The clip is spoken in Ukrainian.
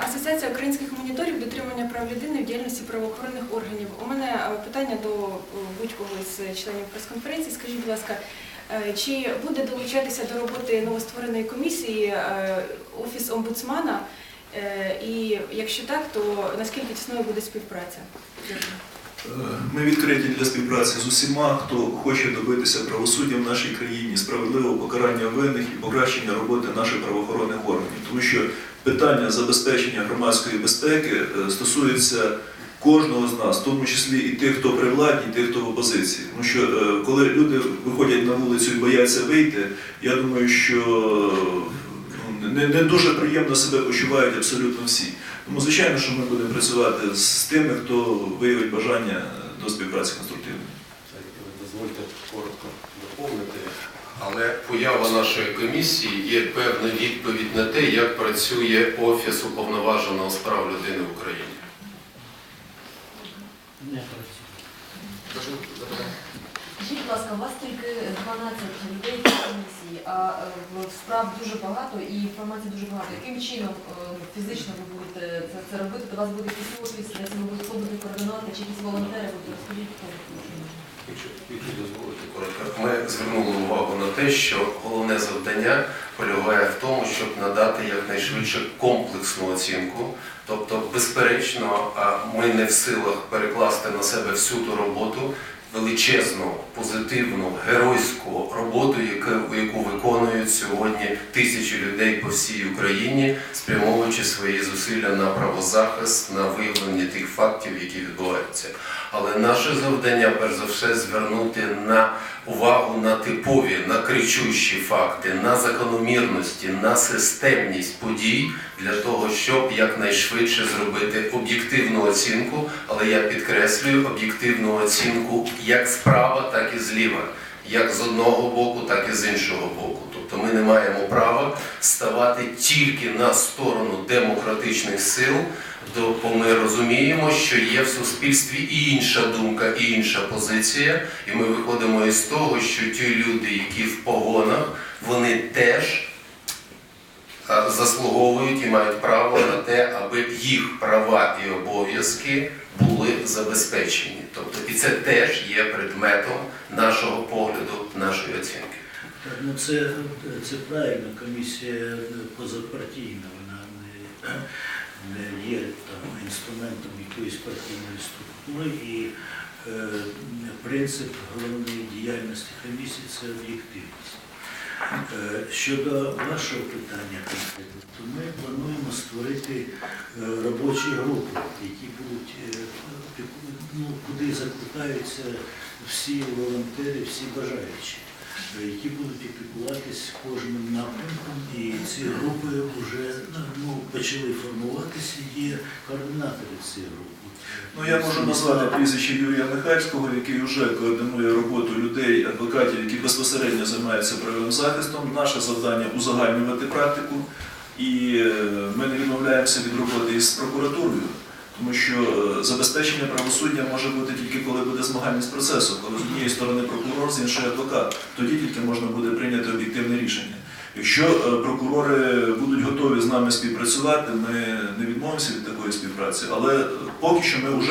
Асоціація українських моніторів дотримання прав людини в діяльності правоохоронних органів. У мене е, питання до е, будь-кого з членів прес-конференції. Скажіть, будь ласка, е, чи буде долучатися до роботи новоствореної комісії офіс омбудсмана? І якщо так, то наскільки тісною буде співпраця? Дякую. Ми відкриті для співпраці з усіма, хто хоче добитися правосуддя в нашій країні, справедливого покарання винних і покращення роботи наших правоохоронних органів. Тому що питання забезпечення громадської безпеки е, стосується кожного з нас, в тому числі і тих, хто при владі, і тих, хто в опозиції. Тому що е, коли люди виходять на вулицю і бояться вийти, я думаю, що не, не дуже приємно себе почувають абсолютно всі. Тому, звичайно, що ми будемо працювати з тими, хто виявить бажання до співпраці конструктивної. Дозвольте коротко доповнити. Але поява нашої комісії є певна відповідь на те, як працює Офіс уповноваженого з прав людини в Україні. Не працює. Скажіть, будь ласка, у вас тільки 12 людей в комісії, а е, справ дуже багато і інформації дуже багато. Яким чином е, фізично ви будете це, це робити? До вас буде якийсь офіс, десь ви будете хто буде координувати, чи якісь волонтери будуть? Розкажіть, хто? Якщо якщо дозволите коротко, ми звернули увагу на те, що головне завдання полягає в тому, щоб надати якнайшвидше комплексну оцінку. Тобто, безперечно, ми не в силах перекласти на себе всю ту роботу, величезну, позитивну, геройську роботу, яку, виконують сьогодні тисячі людей по всій Україні, спрямовуючи свої зусилля на правозахист, на виявлення тих фактів, які відбуваються. Але наше завдання, перш за все, звернути на увагу на типові, на кричущі факти, на закономірності, на системність подій для того, щоб якнайшвидше зробити об'єктивну оцінку, але я підкреслюю об'єктивну оцінку як справа, так і зліва, як з одного боку, так і з іншого боку. Тобто ми не маємо права ставати тільки на сторону демократичних сил, бо ми розуміємо, що є в суспільстві і інша думка, і інша позиція, і ми виходимо із того, що ті люди, які в погонах, вони теж заслуговують і мають право на те, аби їх права і обов'язки були забезпечені. Тобто, і це теж є предметом нашого погляду, нашої оцінки. Ну це, це правильно, комісія позапартійна, вона не, не є там, інструментом якоїсь партійної структури і е, принцип головної діяльності комісії це об'єктивність. Е, Щодо вашого питання конкретно, створити е, робочі групи, які будуть е, ну, куди закликаються всі волонтери, всі бажаючі, е, які будуть опікуватись кожним напрямком. І ці групи вже ну, почали формуватися, є координатори цієї групи. Ну, я можу назвати прізвище Юрія Михальського, який вже координує роботу людей, адвокатів, які безпосередньо займаються правовим захистом. Наше завдання узагальнювати практику, і е, ми не відмовляємося від роботи із прокуратурою, тому що е, забезпечення правосуддя може бути тільки коли буде змагальність процесу, коли з однієї сторони прокурор, з іншої адвокат. Тоді тільки можна буде прийняти об'єктивне рішення. Якщо е, прокурори будуть готові з нами співпрацювати, ми не відмовимося від такої співпраці, але поки що ми вже